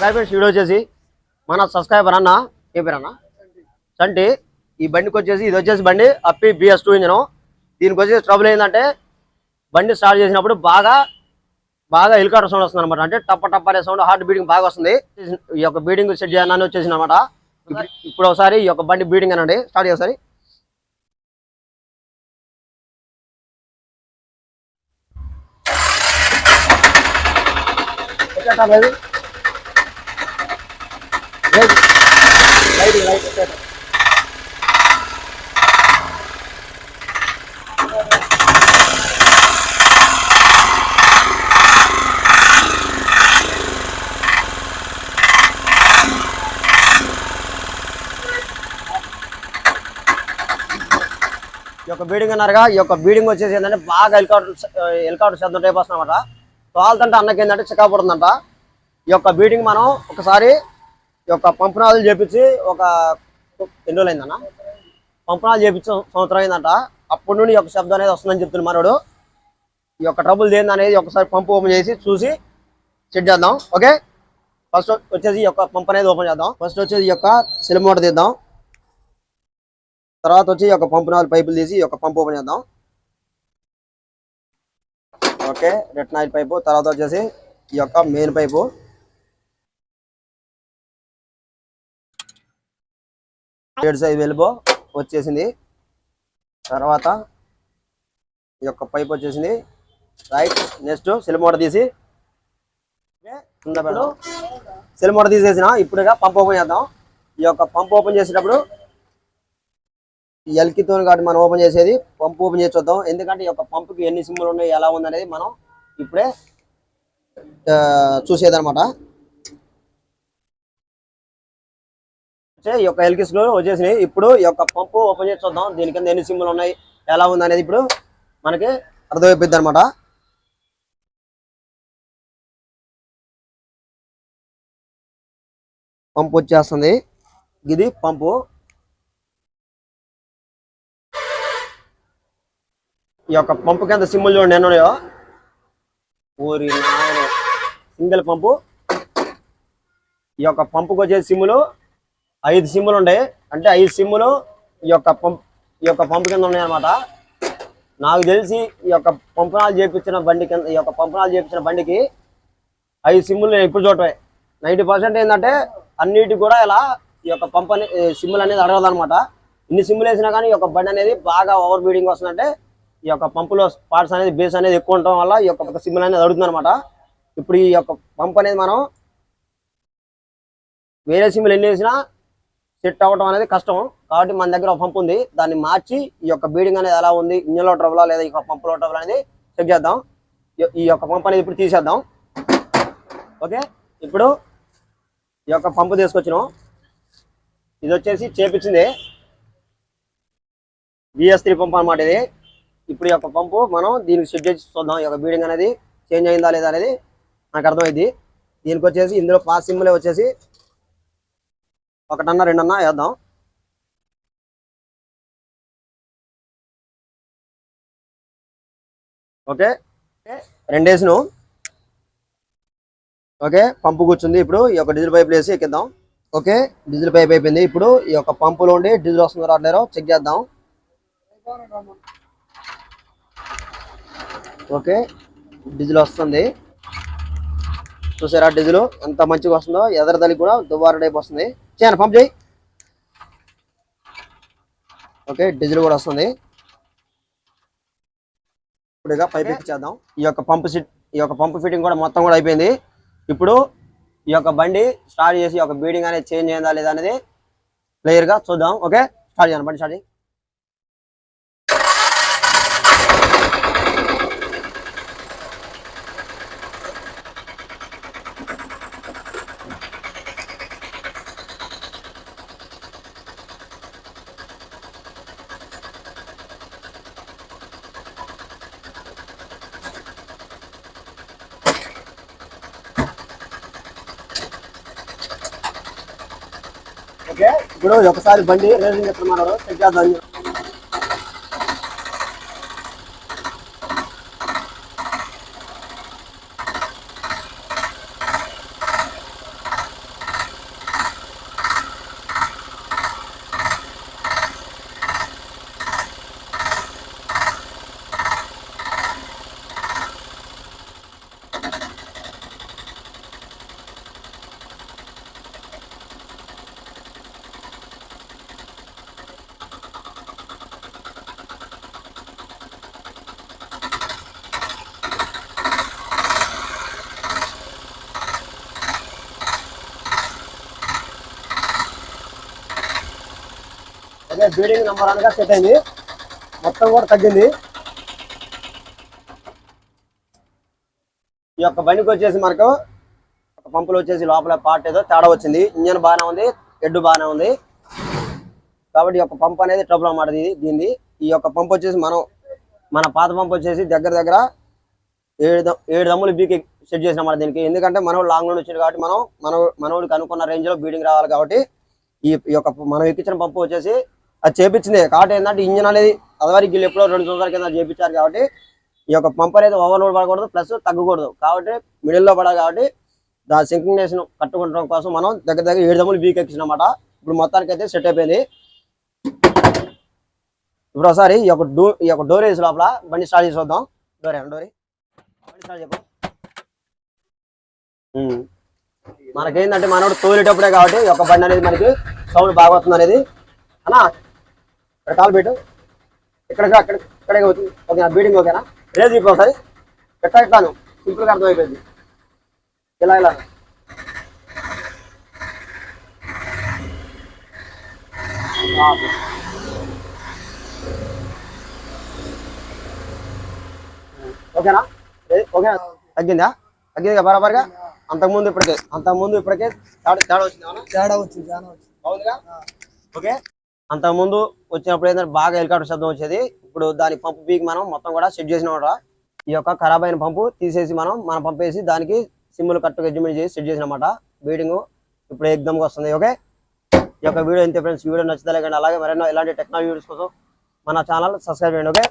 ఒక friends video వచ్చేసి మన సబ్స్క్రైబర్ అన్న ఏ పేరు అన్న? చంటి. ఈ బండికి వచ్చేసి ఇది వచ్చేసి బండి అప్పి బిఎస్ టూ ఇంజన్. దీనికి వచ్చేసి ట్రబుల్ ఏంటంటే బండి స్టార్ట్ చేసినప్పుడు బాగా బాగా హెలికాప్టర్ సౌండ్ వస్తుంది అనమాట అంటే టప్ప టప్ప అనే సౌండ్ హార్ట్ బీటింగ్ బాగా వస్తుంది. ఈ యొక్క బీటింగ్ సెట్ చేయాలని వచ్చేసింది అనమాట ఇప్పుడు ఒకసారి ఈ యొక్క బండి బీటింగ్ అనండి. స్టార్ట్ చేయాలి లేదు లైట్ లైట్ లైట్ ఈ యొక్క బీడింగ్ అన్నారుగా ఈ యొక్క బీడింగ్ వచ్చేసి ఏంటంటే బాగా హెలికాప్టర్ హెలికాప్టర్ శబ్దం టైప్ వస్తుందన్నమాట. తోలుతుంటే అన్నకి ఏంటంటే చిక్కా పడుతుందంట. ఈ యొక్క బీడింగ్ మనం ఒకసారి యొక్క పంపనాలు చేపించి ఒక ఎన్ని రోజులైందన్న పంపనాలు చేపించి సంవత్సరం అయిందంట. అప్పటి నుండి ఒక యొక్క శబ్దం అనేది వస్తుందని చెప్తున్న మనోడు. ఈ యొక్క ట్రబుల్ దేని అనేది ఒకసారి పంపు ఓపెన్ చేసి చూసి చెక్ చేద్దాం. ఓకే? ఫస్ట్ వచ్చేసి ఈ యొక్క పంప్ అనేది ఓపెన్ చేద్దాం. ఫస్ట్ వచ్చేసి ఈ యొక్క సిలిమోటర్ తీద్దాం. తర్వాత వచ్చి ఈ యొక్క పంపు నాలుగు పైపులు తీసి ఈ యొక్క పంప్ ఓపెన్ చేద్దాం. ఓకే? రెట్నాయిల్ పైపు. తర్వాత వచ్చేసి ఈ యొక్క మెయిన్ పైపు. ఏడు సైజ్ వెలుబో వచ్చేసింది. తర్వాత ఈ యొక్క పైప్ వచ్చేసింది. రైట్ నెక్స్ట్ సిలిమోట తీసి. సిలిమోట తీసేసిన ఇప్పుడుగా పంప్ ఓపెన్ చేద్దాం. ఈ యొక్క పంప్ ఓపెన్ చేసేటప్పుడు ఎల్కితో కాబట్టి మనం ఓపెన్ చేసేది పంప్ ఓపెన్ చేసి చూద్దాం. ఎందుకంటే ఈ యొక్క పంపుకి ఎన్ని సిమ్ములు ఉన్నాయి ఎలా ఉంది అనేది మనం ఇప్పుడే చూసేదనమాట ఈ యొక్క ఎల్కిస్లో వచ్చేసినాయి. ఇప్పుడు ఈ యొక్క పంపు ఓపెన్ చేసి చూద్దాం. దీని కింద ఎన్ని సిమ్లు ఉన్నాయి? ఎలా ఉంది అనేది ఇప్పుడు మనకి అర్థమైపోద్ది అనమాట పంపు వచ్చేస్తుంది. ఇది పంపు ఈ యొక్క పంపు కింద సిమ్ములు చూడండి ఎన్ని ఉన్నాయో. ఊరి సింగిల్ పంపు ఈ యొక్క పంపుకు వచ్చే సిమ్ములు ఐదు సిమ్ములు ఉన్నాయి అంటే ఐదు సిమ్ములు ఈ యొక్క పంప్ ఈ యొక్క పంపు కింద ఉన్నాయన్నమాట. నాకు తెలిసి ఈ యొక్క పంపనాలు చేపించిన బండి కింద ఈ యొక్క పంపనాలు చేపించిన బండికి ఐదు సిమ్ములు నేను ఇప్పుడు చూడటమే. నైంటీ పర్సెంట్ ఏంటంటే అన్నిటికి కూడా ఇలా ఈ యొక్క పంప్ అనే సిమ్ములు అనేది అడగదు అనమాట ఇన్ని సిమ్ములు వేసినా కానీ ఈ యొక్క బండి అనేది బాగా ఓవర్ బీడింగ్ వస్తుందంటే ఈ యొక్క పంపులో పార్ట్స్ అనేది బేస్ అనేది ఎక్కువ ఉండటం వల్ల ఈ యొక్క సిమ్ములు అనేది అడుగుతుంది అనమాట ఇప్పుడు ఈ యొక్క పంప్ అనేది మనం వేరే సిమ్లు ఎన్ని వేసినా సెట్ అవ్వడం అనేది కష్టం. కాబట్టి మన దగ్గర ఒక పంపు ఉంది. దాన్ని మార్చి ఈ యొక్క బీడింగ్ అనేది ఎలా ఉంది ఇంజన్లో ట్రబులా లేదా ఈ పంపులో ట్రబుల్ అనేది చెక్ చేద్దాం. ఈ- యొక్క పంప్ అనేది ఇప్పుడు తీసేద్దాం. ఓకే ఇప్పుడు ఈ యొక్క పంపు తీసుకొచ్చినాం. ఇది వచ్చేసి చేపించింది బిఎస్ త్రీ పంప్ అనమాట ఇది. ఇప్పుడు ఈ యొక్క పంపు మనం దీనికి సెట్ చేసి చూద్దాం. ఈ యొక్క బీడింగ్ అనేది చేంజ్ అయిందా లేదా అనేది నాకు అర్థమైంది దీనికి వచ్చేసి ఇందులో పాస్ సిమ్లే వచ్చేసి ఒకటన్నా రెండన్నా వేద్దాం. ఓకే? రెండేసిను. ఓకే? పంపు కూర్చుంది ఇప్పుడు. ఈ యొక్క డీజిల్ పైప్ వేసి ఎక్కిద్దాం. ఓకే? డీజిల్ పైప్ అయిపోయింది. ఇప్పుడు ఈ యొక్క పంపులో ఉండి డీజిల్ వస్తుందో రావట్లేరో చెక్ చేద్దాం. ఓకే? డీజిల్ వస్తుంది. చూసారా డీజిల్? ఎంత మంచిగా వస్తుందో? ఎదరదలికి కూడా దుబారా టైప్ వస్తుంది. చేయను పంప్ చేయి. ఓకే డీజిల్ కూడా వస్తుంది. ఇప్పుడు పైప్ ఎక్కిచ్చేద్దాం ఈ యొక్క పంపు సిట్ ఈ యొక్క పంపు ఫిట్టింగ్ కూడా మొత్తం కూడా అయిపోయింది. ఇప్పుడు ఈ యొక్క బండి స్టార్ట్ చేసి ఈ యొక్క బీడింగ్ అనేది చేంజ్ అయిందా లేదా అనేది క్లియర్గా చూద్దాం. ఓకే స్టార్ట్ చేయండి బండి స్టార్ట్ ఓకే. ఇప్పుడు ఒకసారి బండి రేసింగ్ చెప్తున్నారు చెక్ చేద్దాం. అదే బీడింగ్ నెంబర్ అనగా సెట్ అయింది. మొత్తం కూడా తగ్గింది. ఈ యొక్క బండికి వచ్చేసి మనకు పంపులు వచ్చేసి లోపల పార్ట్ ఏదో తేడా వచ్చింది. ఇంజన్ బాగానే ఉంది హెడ్ బాగానే ఉంది. కాబట్టి ఈ యొక్క పంప్ అనేది ట్రబుల్ అన్నమాట ఇది దీనిది. ఈ యొక్క పంప్ వచ్చేసి మనం మన పాత పంప్ వచ్చేసి దగ్గర దగ్గర ఏడు ద- ఏడు దమ్ములు బీకి సెట్ చేసినాం దీనికి. ఎందుకంటే మనోడు లాంగ్ నుండి వచ్చింది కాబట్టి మనం మన మనోడికి అనుకున్న రేంజ్లో బీడింగ్ రావాలి కాబట్టి ఈ యొక్క మనం ఎక్కించిన పంపు వచ్చేసి అది చేపించింది. కాబట్టి ఏంటంటే ఇంజిన్ అనేది అదివరకు వీళ్ళు ఎప్పుడో రెండు సంవత్సరాల కింద చేపించారు కాబట్టి ఈ యొక్క పంపర్ అయితే ఓవర్లోడ్ పడకూడదు ప్లస్ తగ్గకూడదు. కాబట్టి మిడిల్లో పడాలి కాబట్టి దాని సింక్రినేషన్ కట్టుకుంటడం కోసం మనం దగ్గర దగ్గర ఏడు దమ్ములు వీక్ ఎక్కించినమాట. ఇప్పుడు మొత్తానికి అయితే సెట్ అయిపోయింది. ఇప్పుడు ఒకసారి ఈ యొక్క డో ఈ యొక్క డోర్ వేసి లోపల బండి స్టార్ట్ చేసి వద్దాం డోర్ డోరీ బండి స్టార్ట్ చెప్పు. మనకేంటంటే మనోడు తోలేటప్పుడే కాబట్టి ఈ యొక్క బండి అనేది మనకి సౌండ్ బాగా వస్తుంది అనేది. అన్నా ఇక్కడ కాలు పెట్టు. ఇక్కడ అక్కడ ఇక్కడే అవుతుంది. ఓకేనా? బీడింగ్ ఓకేనా? రేజ్ ఒకసారి. ఎట్లా ఎట్లాను సింపుల్గా అర్థమైపోయింది. ఇలా ఇలా. ఓకేనా? ఓకేనా? తగ్గిందా? తగ్గింది బరాబర్గా? అంతకుముందు ఇప్పటికే. అంతకుముందు ఇప్పటికే తేడా తేడా వచ్చింది? తేడా వచ్చింది బాగుందిగా? ఓకే. అంతకుముందు వచ్చినప్పుడు ఏంటంటే బాగా హెలికాప్టర్ శబ్దం వచ్చేది. ఇప్పుడు దాని పంపు పీకి మనం మొత్తం కూడా సెట్ చేసిన ఈ యొక్క ఖరాబ్ అయిన పంపు తీసేసి మనం మన పంపేసి దానికి సిమ్ములు కరెక్ట్గా అడ్జమెంట్ చేసి సెట్ చేసినమాట. బీడింగ్ ఇప్పుడు ఎగ్జామ్కి వస్తుంది ఓకే? ఈ యొక్క వీడియో ఇంతే ఫ్రెండ్స్ వీడియో నచ్చితే కానీ అలాగే మరెన్నో ఇలాంటి టెక్నాలజీ వీడియోస్ కోసం మన ఛానల్ సబ్స్క్రైబ్ చేయండి ఓకే?